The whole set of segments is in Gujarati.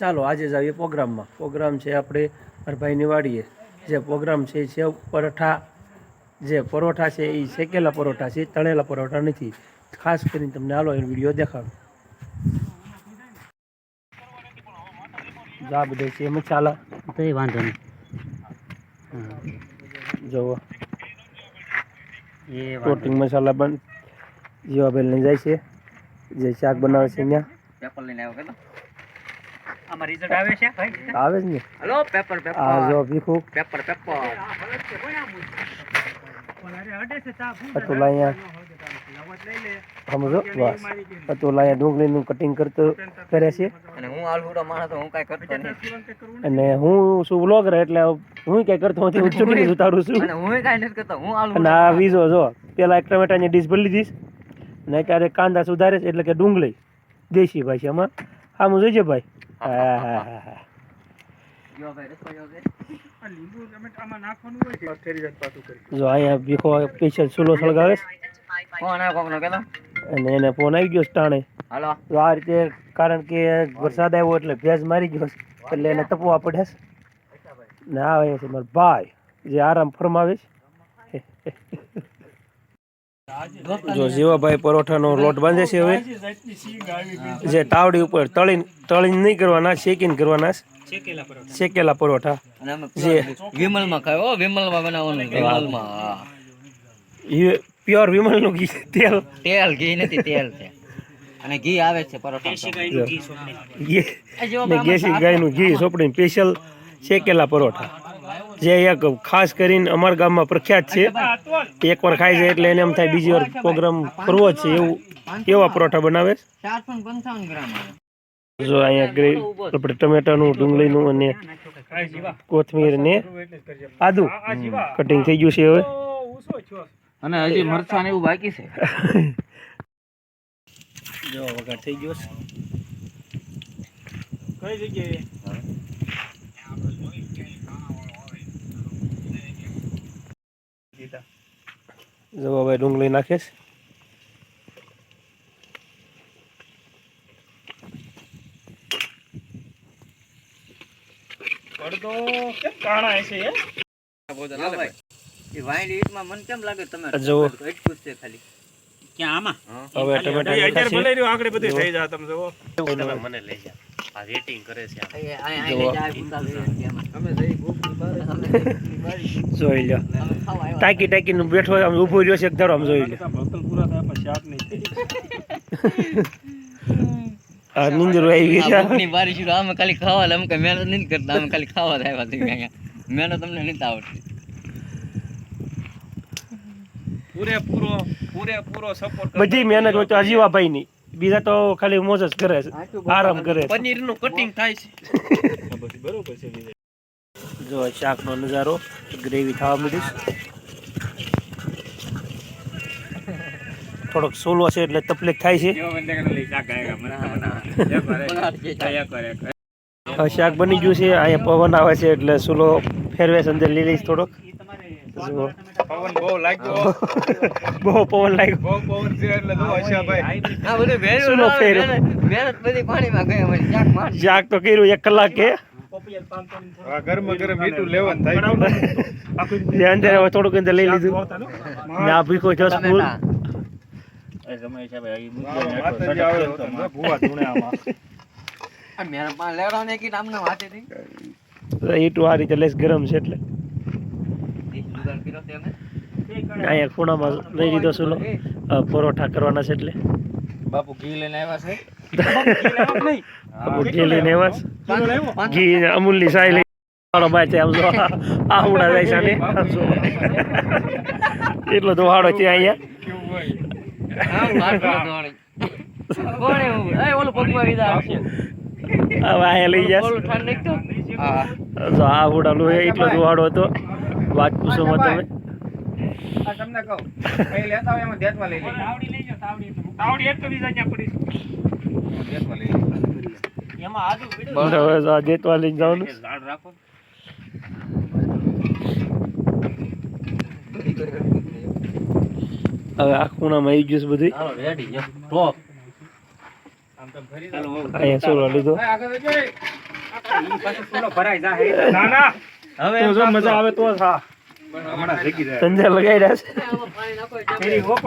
ચાલો આજે જ આવીએ પ્રોગ્રામમાં. પ્રોગ્રામ છે આપણે હરભાઈની ભાઈની વાડીએ જે પ્રોગ્રામ છે એ સેવ પરોઠા. જે પરોઠા છે એ શેકેલા પરોઠા છે તળેલા પરોઠા નથી. ખાસ કરીને તમને હાલો એનો વીડિયો દેખાડો. જા બધે છે મસાલા તો એ વાંધો નહીં. જુઓ એ પ્રોટીન મસાલા બન જીવાભાઈ લઈને જાય છે. જે શાક બનાવે છે અહીંયા. પેપર લઈને આવ્યો કે આમાં રિઝલ્ટ આવે છે? ભાઈ આવે જ ને. હલો પેપર આ જો ભીખુ. પેપર પેપર અને હું શું બ્લોગર એટલે હું કઈ કરતો નથી હું ચૂંટણી ઉતારું છું. અને આ વીજો જો પેલા એક ટમેટાની ડીશ ભરી દઈશ અને ક્યારેક કાંદા સુધારે છે એટલે કે ડુંગળી. દેશી ભાષામાં. હા હું જોઈજે ભાઈ? જો અહીંયા ભીખો સ્પેશિયલ ચૂલો સળગાવે અને એને ફોન આવી ગયો ટાણે. તો આ રીતે કારણ કે વરસાદ આવ્યો એટલે ભેજ મારી ગયો એટલે એને તપવા પડે છે. ને આ છે મારા ભાઈ જે આરામ ફરમાવે છે. જો જીવાભાઈ પરોઠાનો લોટ બાંધે છે હવે જે તાવડી ઉપર તળીને તળીને નહીં કરવાના શેકીને કરવાના શેકેલા પરોઠા. જે વિમલમાં ખાયો હો, વિમલમાં બનાવવાનું વિમલમાં. પ્યોર વિમલનું ઘી તેલ. તેલ ઘી નથી તેલ છે. અને ઘી આવે છે પરોઠા દેશી ગાયનું ઘી સોપડીને સ્પેશિયલ શેકેલા પરોઠા. જે એક ખાસ કરીને અમારા ગામમાં પ્રખ્યાત છે. એકવાર ખાઈ છે એટલે એને એમ થાય બીજી વાર પ્રોગ્રામ કરવો જ છે એવું એવા પરોઠા બનાવે. જો અહીંયા ગ્રે આપણે ટમેટાનું ડુંગળીનું અને કોથમીર ને આદુ. કટિંગ થઈ ગયું છે હવે. અને હજી મરચાં એવું બાકી છે. જો વઘાર થઈ ગયો છે. જો હવે ડુંગળી નાખે છે હા? ભાઈ. એ વાઈન ઈટમાં મને કેમ લાગે તમે જુઓ. એટલું છે ખાલી. ક્યાં આમાં? હા. હવે ટમેટા નાખાશે એ આ- આ લઈ જાય, ગુંદા લઈ જાય આવ્યા. ટાંકી ટાંકીનું બેઠો આમ ઊભો રહ્યો છે એક ધારો આમ જોઈ લો આ નીંદર આવી ગઈ છે. ભૂખની બારી શરૂ. આમે ખાલી ખાવા લે, કઈ મહેનત નથી કરતા અમે ખાલી ખાવા જ આવ્યા અહીંયા. મહેનત તમને નથી આવડતી પૂરેપૂરો પૂરેપૂરો સપોર્ટ બધી મહેનત હોય તો અજીવાભાઈ ની બીજા તો ખાલી મોજ જ કરે છે. આરામ કરે છે. પનીરનું કટિંગ થાય છે. જો શાક શાકનો નજારો ગ્રેવી થવા મળી થોડોક સોલો છે એટલે તકલીફ થાય છે. શાક બની ગયું છે અહીંયા પવન આવે છે એટલે સુલો ફેરવે છે અંદર લીલી છે થોડોક. પવન બહુ લાગ્યો. બહુ પવન લાગ્યો. બહુ પવન છે એટલે જો હર્ષાભાઈ આ બધું મહેનત- બધી પાણીમાં ગઈ અમારી. માર. તો કર્યું એક કલાકે ગરમ ગરમ મીઠું લેવાનું થાય. અંદર થોડુંક અંદર લઈ લીધું. ને ભીખો જો સ્કૂલ. માતાજી આવે તો તમે ભૂવા ધૂણે આમાં. આ મેરા પાસે લેવડાવને કીધું આમને વાંચી હતી. ઈટું આ રીતે લેસ ગરમ છે એટલે ઈ જુગાડ કર્યો તે અમે. અહીંયા ખૂણામાં લઈ લીધો સુલો. પરોઠા કરવાના છે એટલે. બાપુ ઘી લઈને આવ્યા છે? ઘી લઈને આવ્યા ને સાય લઈ વાળો આમ જો. જાય જો. એટલો છે અહીંયા. હતો વળી. કોણ એવું? એ ઓલું પગમાં વીધા. આવશે. હવે અહીંયા લઈ જશે. જો આ એટલો દોહાડો હતો. વાત પૂછો માં તમે? તમને કહું. કઈ લેતા હોય એમાં ધ્યાનમાં લઈ લેજો તાવડી લઈ જાઓ તાવડી તાવડી એક તો બીજા ત્યાં પડી ધ્યાનમાં લઈ લેજો એમાં આદુ બસ હવે આ જેતવા લઈને જવાનું. ઝાડ રાખો. હવે આ ખૂણામાં આવી ગયું છે બધું હાલો, ready, જો. Top. આમ તો ફરી અહીંયા સોલો લીધો. આગળ જજો ઈ પાછું ફૂલો ભરાઈ જાય ના ના હવે જો મજા આવે તો છે. તો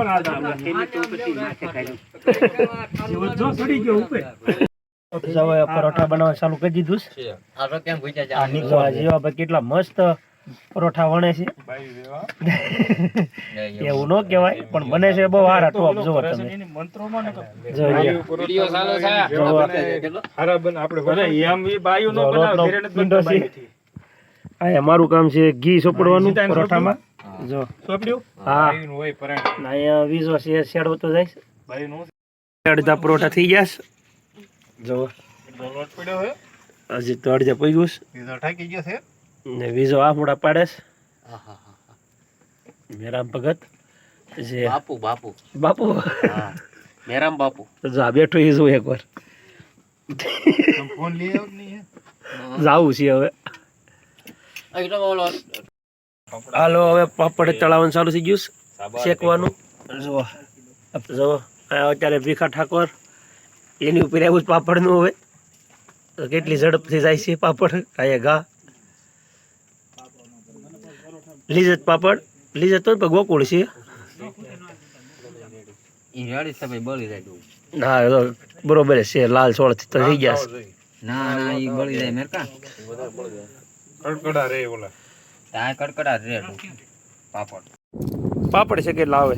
નાખે જો ગયો ઉપર. પરોઠા બનાવવા ચાલુ કરી દીધું છે. આ કેટલા મસ્ત પરોઠા વણે છે. એવું. ન કહેવાય પણ બને છે બહુ સારા ટોપ જોવો તમે. હારા બન આપણે એમ ઈ બાયુ નો બનાવ રોટલો ઘરે નથી પીંડો બનતો છે. આ મારું કામ છે ઘી સોપડવાનું પરોઠામાં. જો. સોપડ્યું? હા. હોય પરાણ ને અહીંયા વીજો છે શેડવતો જાય છે. બાયુનું અડધા પરોઠા થઈ ગયા છે. જો. લોટ પડ્યો હોય? હજી તો અડધા પગ્યું છે. વીજો ઠાકી ગયો છે? ને વીજો આમુડા પાડે છે. મેરામ ભગત. જે બાપુ બાપુ. બાપુ. મેરામ બાપુ. તો જો બેઠો એ જો એકવાર. ફોન લઈ આવ નહીં? જાવું છે હવે. હાલો હવે પાપડ તળાવવાનું ચાલુ થઈ ગયું શેકવાનું. જુઓ જુઓ અત્યારે ભીખા ઠાકોર. એની ઉપર આવ્યું પાપડનું હવે. કેટલી ઝડપથી જાય છે પાપડ. કાંઈ ઘા. લીજત પાપડ. લીજત તો ગોકુળ છે. ના એ બરોબર છે લાલ સોળથી તો થઈ ગયા ના ના ઈ બળી જાય મેરકા. કડકડા રે ઓલા. ત્યાં કડકડા રે પાપડ. પાપડ છે કે લાવે?